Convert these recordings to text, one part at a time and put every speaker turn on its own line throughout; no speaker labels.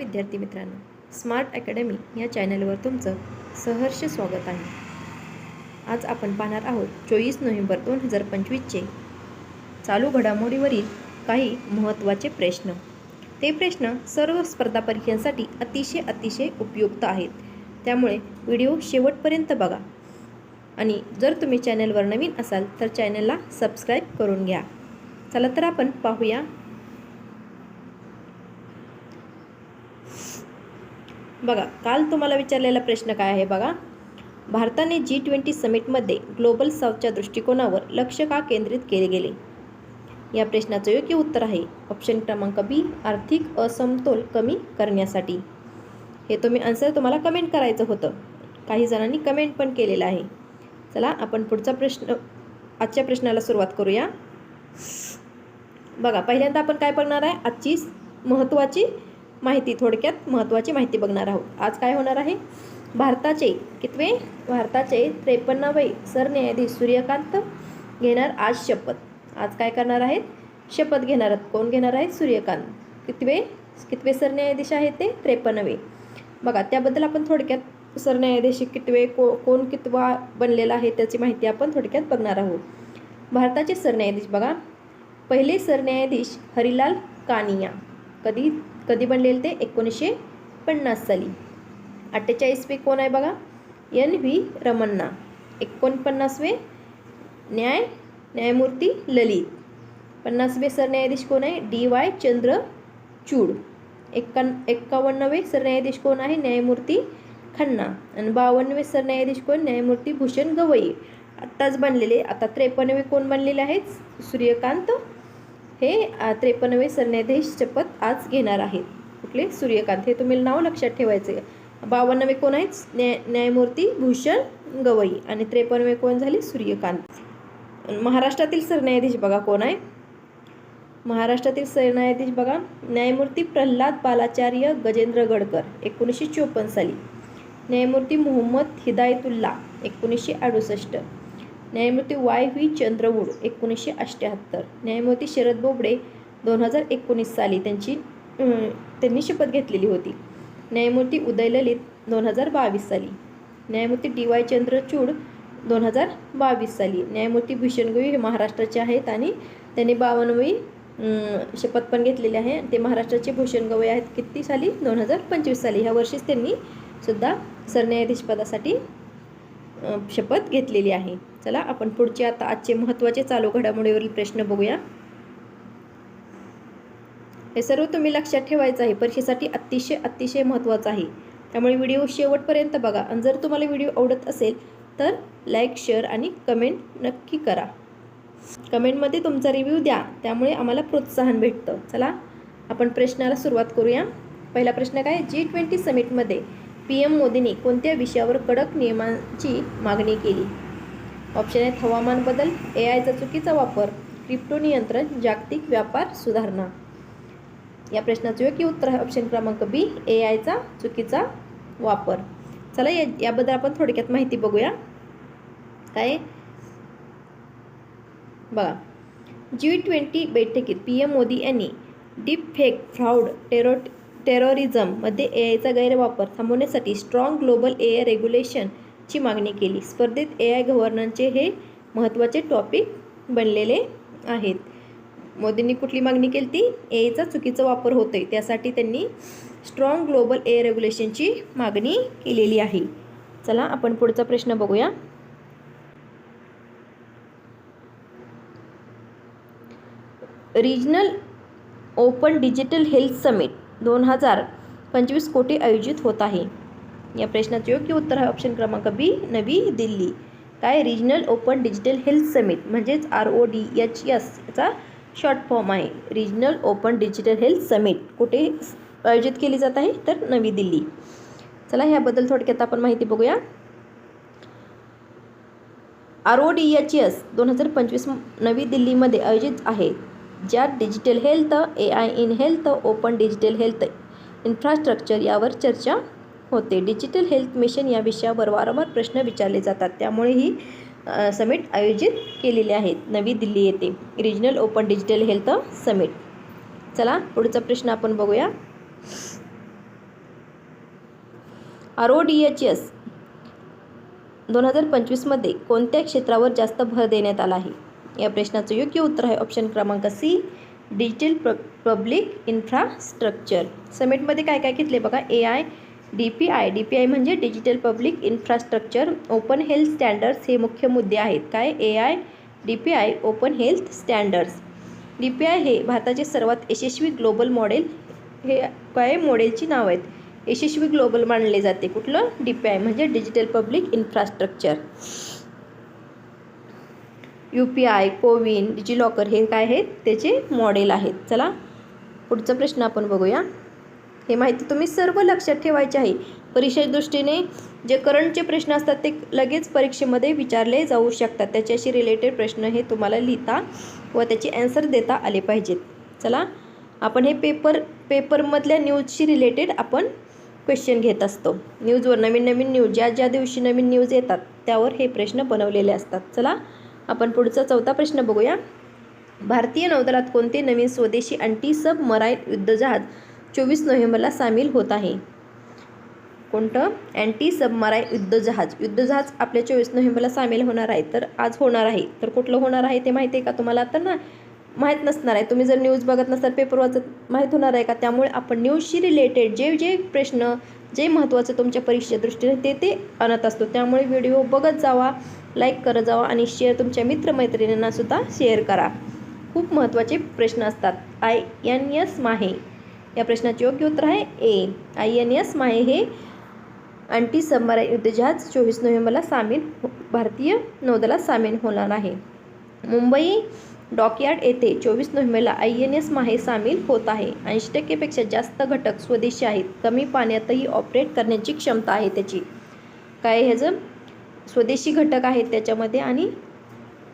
विद्यार्थी मित्रांनो smart academy या चॅनलवर तुमचं सहर्ष स्वागत आहे. आज आपण पाहणार आहोत चोवीस नोव्हेंबर दोन हजार पंचवीसचे चालू घडामोडीवरील काही महत्त्वाचे प्रश्न. ते प्रश्न सर्व स्पर्धा परीक्षांसाठी अतिशय अतिशय उपयुक्त आहेत. त्यामुळे व्हिडिओ शेवटपर्यंत बघा. आणि जर तुम्ही चॅनलवर नवीन असाल तर चॅनलला सबस्क्राईब करून घ्या. चला तर आपण पाहूया बघा काल तुम्हाला विचारलेला प्रश्न काय आहे बघा? भारताने जी ट्वेंटी समिटमध्ये ग्लोबल साऊथच्या दृष्टिकोनावर लक्ष का केंद्रित केले गेले? या प्रश्नाचं योग्य उत्तर आहे ऑप्शन क्रमांक बी आर्थिक असमतोल कमी करण्यासाठी. हे तुम्ही आन्सर तुम्हाला कमेंट करायचं होतं. काही जणांनी कमेंट पण केलेलं आहे. चला आपण पुढचा प्रश्न आजच्या प्रश्नाला सुरुवात करूया. बघा पहिल्यांदा आपण काय बघणार आहे? आजची महत्त्वाची माहिती थोडक्यात महत्त्वाची माहिती बघणार आहोत. आज काय होणार आहे? भारताचे कितवे? भारताचे त्रेपन्नावे सरन्यायाधीश सूर्यकांत घेणार आज शपथ. आज काय करणार आहेत? शपथ घेणार आहेत. कोण घेणार आहेत? सूर्यकांत. कितवे? कितवे सरन्यायाधीश आहेत ते? त्रेपन्नवे. बघा त्याबद्दल आपण थोडक्यात सरन्यायाधीश कितवे को कोण कितवा बनलेला आहे त्याची माहिती आपण थोडक्यात बघणार आहोत. भारताचे सरन्यायाधीश बघा. पहिले सरन्यायाधीश हरिलाल कानिया. कधी? कधी बनलेले ते? एकोणीसशे पन्नास साली. अठ्ठेचाळीसवे कोण आहे बघा? N V Ramana. एकोणपन्नासवे न्याय न्यायमूर्ती ललित. पन्नासवे सरन्यायाधीश कोण आहे? D Y Chandrachud. एक्का एक्कावन्नवे सरन्यायाधीश कोण आहे? न्यायमूर्ती खन्ना. आणि बावन्नवे सरन्यायाधीश कोण? न्यायमूर्ती भूषण गवई. आत्ताच बनलेले आता त्रेपन्नवे कोण बनलेले आहेत? सूर्यकांत हे त्रेपन्नवे सरन्यायाधीश शपथ आज घेणार आहेत. कुठले? सूर्यकांत. हे तुम्ही नाव लक्षात ठेवायचे. बावन्नवे कोण आहेत? न्याय न्यायमूर्ती भूषण गवई आणि त्रेपन्नवे कोण झाले? सूर्यकांत. महाराष्ट्रातील सरन्यायाधीश बघा कोण आहे. महाराष्ट्रातील सरन्यायाधीश बघा. न्यायमूर्ती प्रल्हाद बालाचार्य गजेंद्र गडकर एकोणीसशे चोपन्न साली. न्यायमूर्ती मोहम्मद हिदायतुल्ला एकोणीसशे अडुसष्ट. न्यायमूर्ती वाय व्ही चंद्रवूड एकोणीसशे अष्ट्याहत्तर न्यायमूर्ती शरद बोबडे दोन हजार एकोणीस साली त्यांची त्यांनी शपथ घेतलेली होती. न्यायमूर्ती उदय ललित दोन हजार बावीस साली. न्यायमूर्ती डी वाय चंद्रचूड दोन हजार बावीस साली. न्यायमूर्ती भूषणगवू हे महाराष्ट्राचे आहेत आणि त्यांनी बावन्नवी शपथ पण घेतलेली आहे. ते महाराष्ट्राचे भूषण गवई आहेत किती साली? दोन हजार पंचवीस साली. ह्या वर्षीच त्यांनी सुद्धा सरन्यायाधीश पदासाठी शपथ घेतलेली आहे. चला आपण पुढचे आता आजचे महत्त्वाचे चालू घडामोडीवरील प्रश्न बघूया. हे सर्व तुम्ही लक्षात ठेवायचं आहे. परीक्षेसाठी अतिशय अतिशय महत्त्वाचं आहे. त्यामुळे व्हिडिओ शेवटपर्यंत बघा. आणि जर तुम्हाला व्हिडिओ आवडत असेल तर लाईक शेअर आणि कमेंट नक्की करा. कमेंटमध्ये तुमचा रिव्ह्यू द्या. त्यामुळे आम्हाला प्रोत्साहन भेटतं. चला आपण प्रश्नाला सुरुवात करूया. पहिला प्रश्न काय? जी ट्वेंटी समिटमध्ये पी एम मोदींनी कोणत्या विषयावर कडक नियमांची मागणी केली? ऑप्शन आहेत हवामान बदल ए आयचा चुकीचा वापर क्रिप्टो नियंत्रण जागतिक व्यापार सुधारणा. या प्रश्नाचं योग्य उत्तर आहे ऑप्शन क्रमांक बी ए आयचा चुकीचा वापर. चला या याबद्दल आपण थोडक्यात माहिती बघूया. काय? बघा. जी ट्वेंटी बैठकीत पी एम मोदी यांनी डीप फेक फ्रॉड टेरो टेरोरिझममध्ये ए आयचा गैरवापर थांबवण्यासाठी स्ट्रॉंग ग्लोबल ए आय रेग्युलेशनची मागणी केली. स्पर्धेत ए आय गव्हर्नन्सचे हे महत्त्वाचे टॉपिक बनलेले आहेत. मोदींनी कुठली मागणी केली ती ए आयचा चुकीचा वापर होतो आहे त्यासाठी त्यांनी स्ट्रॉंग ग्लोबल ए रेग्युलेशनची मागणी केलेली आहे. चला आपण पुढचा प्रश्न बघूया. Regional open digital health summit दोन हजार पंचवीस कोटी आयोजित होत आहे. या प्रश्नाचे योग्य उत्तर आहे ऑप्शन क्रमांक बी नवी दिल्ली. काय? Regional open digital health summit म्हणजेच R O D H S याचा शॉर्ट फॉर्म आहे. Regional open digital health summit कुठे आयोजित केली जात आहे? तर नवी दिल्ली. चला ह्याबद्दल थोडक्यात आपण माहिती बघूया. R O D H S दोन हजार पंचवीस नवी दिल्लीमध्ये आयोजित आहे. ज्यात digital health A I in health open digital health infrastructure यावर चर्चा होते. डिजिटल हेल्थ मिशन या विषयावर वारंवार प्रश्न विचारले जातात. त्यामुळे ही समिट आयोजित केलेले आहेत नवी दिल्ली येथे regional open digital health summit चला पुढचा प्रश्न आपण बघूया. R O D H S दोन हजार पंचवीसमध्ये कोणत्या क्षेत्रावर जास्त भर देण्यात आला आहे? या प्रश्नाचं योग्य उत्तर आहे ऑप्शन क्रमांक सी डिजिटल प पब्लिक इन्फ्रास्ट्रक्चर समिटमध्ये काय काय घेतले बघा? A I D P I D P I म्हणजे digital public infrastructure open health standards हे मुख्य मुद्दे आहेत. काय? A I D P I open health standards D P I हे भारताचे सर्वात यशस्वी ग्लोबल मॉडेल हे काय? मॉडेलची नाव आहेत. यशस्वी ग्लोबल मानले जाते. कुठलं? डी पी आय म्हणजे digital public infrastructure U P I CoWIN DigiLocker हे काय आहेत? त्याचे मॉडेल आहेत. चला पुढचा प्रश्न आपण बघूया. हे माहिती तुम्ही सर्व लक्षात ठेवायचे आहे. परीक्षेच्या दृष्टीने जे करंटचे प्रश्न असतात ते लगेच परीक्षेमध्ये विचारले जाऊ शकतात. त्याच्याशी रिलेटेड प्रश्न हे तुम्हाला लिहिता व त्याचे ॲन्सर देता आले पाहिजेत. चला आपण हे पेपर पेपरमधल्या न्यूजशी रिलेटेड आपण क्वेश्चन घेत असतो. न्यूजवर नवीन नवीन न्यूज ज्या ज्या दिवशी नवीन न्यूज येतात त्यावर हे प्रश्न बनवलेले असतात. चला आपण पुढचा चौथा प्रश्न बघूया. भारतीय नौदलात कोणते नवीन स्वदेशी अँटी सबमराईन युद्धजहाज चोवीस नोव्हेंबरला सामील होत आहे? कोणतं? अँटी सबमराईन युद्धजहाज. युद्धजहाज आपल्या चोवीस नोव्हेंबरला सामील होणार आहे तर आज होणार आहे. तर कुठलं होणार आहे ते माहिती आहे का तुम्हाला? तर ना माहीत नसणार आहे. तुम्ही जर न्यूज बघत नसाल पेपर वाचत माहीत होणार आहे का? त्यामुळे आपण न्यूजशी रिलेटेड जे जे प्रश्न जे महत्त्वाचं तुमच्या परीक्षेच्या दृष्टीने ते ते आणत असतो. त्यामुळे व्हिडिओ बघत जावा. लाईक करत जावा आणि शेअर तुमच्या मित्रमैत्रिणींनासुद्धा शेअर करा. खूप महत्त्वाचे प्रश्न असतात. आय एन एस माहे. या प्रश्नाचे योग्य उत्तर आहे A I N S Mahe हे अँटी सबमराईन युद्धजहाज चोवीस नोव्हेंबरला सामील हो- भारतीय नौदलात सामील होणार आहे. मुंबई डॉकयार्ड येथे चोवीस नोव्हेंबरला आय एन एस माहे सामील होत आहे. ऐंशी टक्केपेक्षा जास्त घटक स्वदेशी आहेत. कमी पाण्यातही ऑपरेट करण्याची क्षमता आहे त्याची. काय ह्याचं? स्वदेशी घटक आहेत त्याच्यामध्ये आणि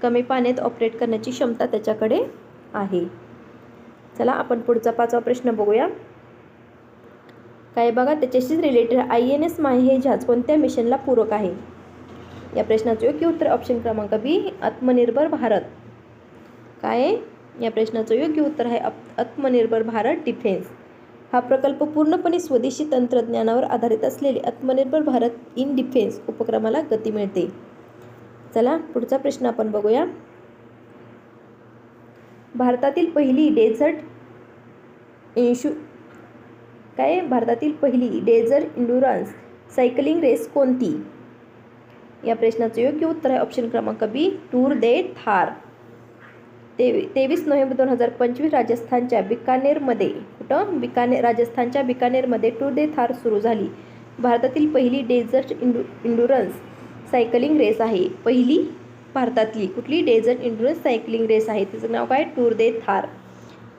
कमी पाण्यात ऑपरेट करण्याची क्षमता त्याच्याकडे आहे. चला आपण पुढचा पाचवा प्रश्न बघूया. काय बघा त्याच्याशीच related I N S Mahe हे जहाज कोणत्या मिशनला पूरक आहे? या प्रश्नाचं योग्य उत्तर ऑप्शन क्रमांक बी आत्मनिर्भर भारत. काय? या प्रश्नाचं योग्य उत्तर आहे आत्मनिर्भर भारत डिफेन्स हा प्रकल्प पूर्णपणे स्वदेशी तंत्रज्ञानावर आधारित असलेले आत्मनिर्भर भारत इन डिफेन्स उपक्रमाला गती मिळते. चला पुढचा प्रश्न आपण बघूया. भारतातील पहिली डेझर्ट इन्शु काय? भारतातील पहिली डेझर्ट इंडुरन्स सायकलिंग रेस कोणती? या प्रश्नाचं योग्य उत्तर आहे ऑप्शन क्रमांक बी टूर दे थार. तेवी तेवीस नोव्हेंबर दोन हजार पंचवीस राजस्थानच्या बिकानेरमध्ये. कुठं बिकानेर राजस्थानच्या बिकानेरमध्ये टूर दे थार सुरू झाली. भारतातील पहिली डेझर्ट इंडु इंडुरन्स सायकलिंग रेस आहे. पहिली भारतातली कुठली डेझर्ट इंडुरन्स सायकलिंग रेस आहे? तिचं नाव काय? Tour de Thar.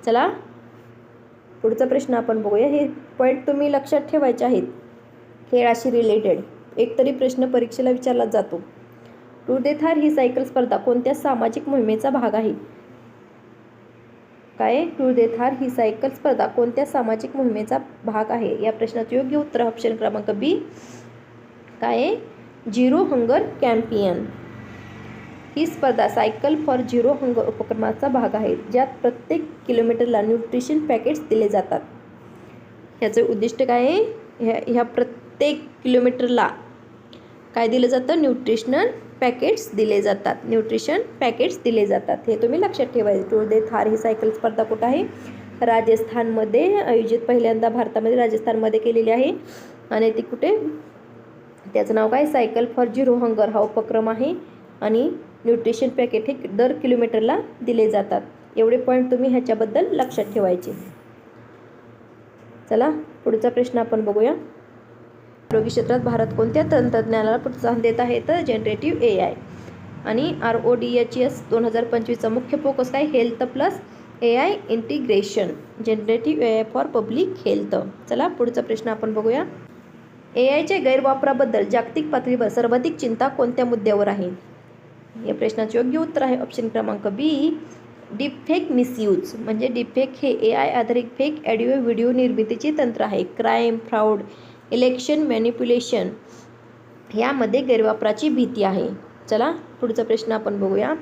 चला पुढचा प्रश्न आपण बघूया. हे पॉईंट तुम्ही लक्षात ठेवायचे आहेत. खेळाशी रिलेटेड. एकतरी प्रश्न परीक्षेला विचारला जातो. टूर दे थार ही सायकल स्पर्धा कोणत्या सामाजिक मोहिमेचा भाग आहे? काय? टूर ही सायकल स्पर्धा कोणत्या सामाजिक मोहिमेचा भाग आहे? या प्रश्नाचं योग्य उत्तर ऑप्शन क्रमांक बी. काय? आहे झिरो हंगर कॅम्पियन. ही स्पर्धा सायकल फॉर झिरो हंगर उपक्रमाचा भाग आहे ज्यात प्रत्येक किलोमीटरला न्यूट्रिशन पॅकेट्स दिले जातात. ह्याचं उद्दिष्ट काय आहे? ह्या ह्या प्रत्येक किलोमीटरला काय दिलं जातं? न्यूट्रिशनल पॅकेट्स दिले जातात. न्यूट्रिशन पॅकेट्स दिले जातात. हे तुम्ही लक्षात ठेवायचं. टूर दे थार ही सायकल स्पर्धा कुठं आहे? राजस्थानमध्ये आयोजित पहिल्यांदा भारतामध्ये राजस्थानमध्ये केलेली आहे. आणि ती कुठे? त्याचं नाव काय? सायकल फॉर झिरो हंगर हा उपक्रम आहे. आणि न्यूट्रिशन पॅकेट हे दर किलोमीटरला दिले जातात. एवढे पॉईंट तुम्ही ह्याच्याबद्दल लक्षात ठेवायचे. चला पुढचा प्रश्न आपण बघूया. आरोग्य क्षेत्रात भारत कोणत्या तंत्रज्ञानाला प्रोत्साहन देत आहे? तर जनरेटिव्ह ए आय आणि R O D H S दोन हजार पंचवीसचा मुख्य फोकस काय? Health plus A I integration generative A I for public health चला पुढचा प्रश्न आपण बघूया. ए आयच्या गैरवापराबद्दल जागतिक पातळीवर सर्वाधिक चिंता कोणत्या मुद्द्यावर आहे? या प्रश्नाचे योग्य उत्तर आहे ऑप्शन क्रमांक बी डीपफेक मिसयूज म्हणजे डीपफेक हे ए आय आधारित फेक ऑडिओ व्हिडिओ निर्मितीचे तंत्र आहे. क्राईम फ्रॉड इलेक्शन मॅनिप्युलेशन यामध्ये गैरवापराची भीती आहे. चला पुढचा प्रश्न आपण बघूया.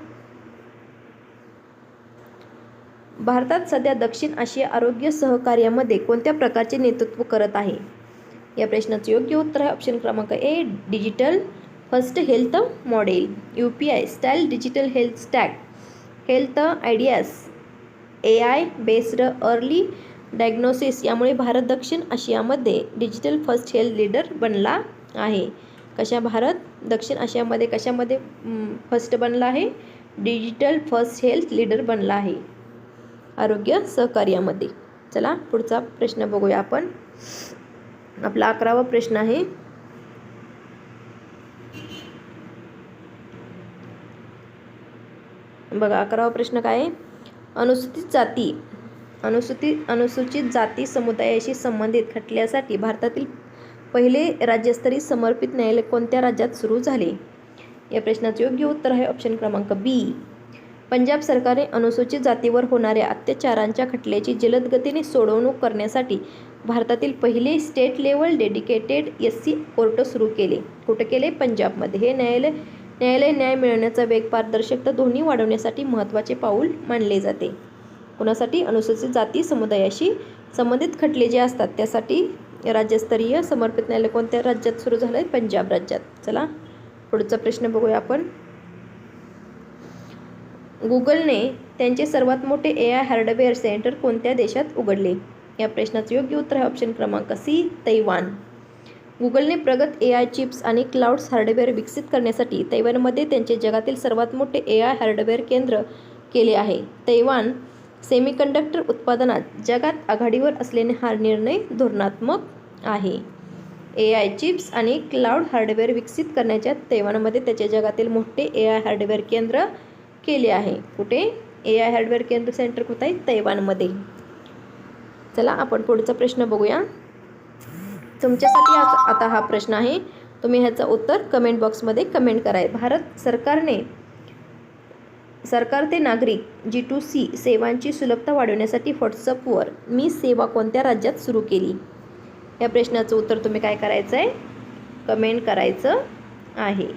भारतात सध्या दक्षिण आशिया आरोग्य सहकार्यामध्ये कोणत्या प्रकारचे नेतृत्व करत आहे? या प्रश्नाचं योग्य उत्तर आहे ऑप्शन क्रमांक A digital first health model U P I style digital health stack health ideas A I based early diagnosis यामुळे भारत दक्षिण आशियामध्ये डिजिटल फर्स्ट हेल्थ लीडर बनला आहे. कशा भारत दक्षिण आशियामध्ये कशामध्ये फर्स्ट बनला आहे? डिजिटल फर्स्ट हेल्थ लीडर बनला आहे. आरोग्य सहकार्यामध्ये. चला पुढचा प्रश्न बघूया आपण. आपला अकरावा प्रश्न आहे. बघा अकरावा प्रश्न काय आहे? अनुसूचित जाती अनुसूचित अनुसूचित जाती समुदायाशी संबंधित खटल्यासाठी भारतातील पहिले राज्यस्तरीय समर्पित न्यायालय कोणत्या राज्यात सुरू झाले? या प्रश्नाचे योग्य उत्तर आहे ऑप्शन क्रमांक बी पंजाब सरकारने अनुसूचित जातीवर होणाऱ्या अत्याचारांच्या खटल्याची जलद गतीने सोडवणूक करण्यासाठी भारतातील पहिले state level dedicated S C court सुरू केले. कुठं केले? पंजाबमध्ये. हे न्यायालय न्यायालय न्याय मिळवण्याचा वेग पारदर्शकता दोन्ही वाढवण्यासाठी महत्त्वाचे पाऊल मानले जाते. कोणासाठी? अनुसूचित जाती समुदायाशी संबंधित खटले जे असतात त्यासाठी राज्यस्तरीय समर्पित न्यायालय कोणत्या राज्यात सुरू झालं आहे पंजाब राज्यात. चला पुढचा प्रश्न बघूया आपण. गुगलने त्यांचे सर्वात मोठे ए आय हार्डवेअर सेंटर कोणत्या देशात उघडले? या प्रश्नाचं योग्य उत्तर आहे ऑप्शन क्रमांक सी तैवान. गुगलने प्रगत ए आय चिप्स आणि क्लाउड्स हार्डवेअर विकसित करण्यासाठी तैवानमध्ये त्यांचे जगातील सर्वात मोठे ए आय हार्डवेअर केंद्र केले आहे. तैवान सेमीकंडक्टर उत्पादनात जगात आघाडीवर असलेने हा निर्णय धोरणात्मक आहे. ए आय चिप्स आणि क्लाउड हार्डवेअर विकसित करण्याच्या तैवानमध्ये त्याचे जगातील मोठे ए आय हार्डवेअर केंद्र केले आहे. कुठे? ए आय हार्डवेअर केंद्र सेंटर कुठं? आहे तैवानमध्ये. चला आपण पुढचा प्रश्न बघूया. तुमच्यासाठी आता हा प्रश्न आहे. तुम्ही ह्याचं उत्तर कमेंट बॉक्समध्ये कमेंट कराय. भारत सरकारने सरकार ते नागरिक जी टू सी सेवांची सुलभता वाढवण्यासाठी व्हॉट्सअपवर मी सेवा कोणत्या राज्यात सुरू केली? या प्रश्नाचं उत्तर तुम्ही काय करायचं आहे? कमेंट करायचं आहे.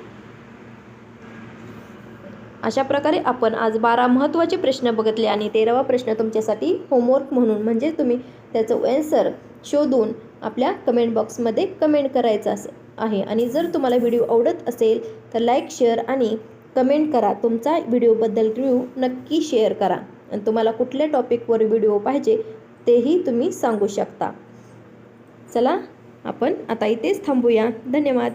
अशा प्रकारे आपण आज बारा महत्त्वाचे प्रश्न बघितले आणि तेरावा प्रश्न तुमच्यासाठी होमवर्क म्हणून म्हणजे तुम्ही त्याचं ॲन्सर शोधून आपल्या कमेंट बॉक्समध्ये कमेंट करायचं असं आहे. आणि जर तुम्हाला व्हिडिओ आवडत असेल तर लाईक शेअर आणि कमेंट करा तुमचा व्हिडिओबद्दल रिव्ह्यू नक्की शेअर करा. आणि तुम्हाला कुठल्या टॉपिकवर व्हिडिओ पाहिजे तेही तुम्ही सांगू शकता. चला आपण आता इथेच थांबूया. धन्यवाद.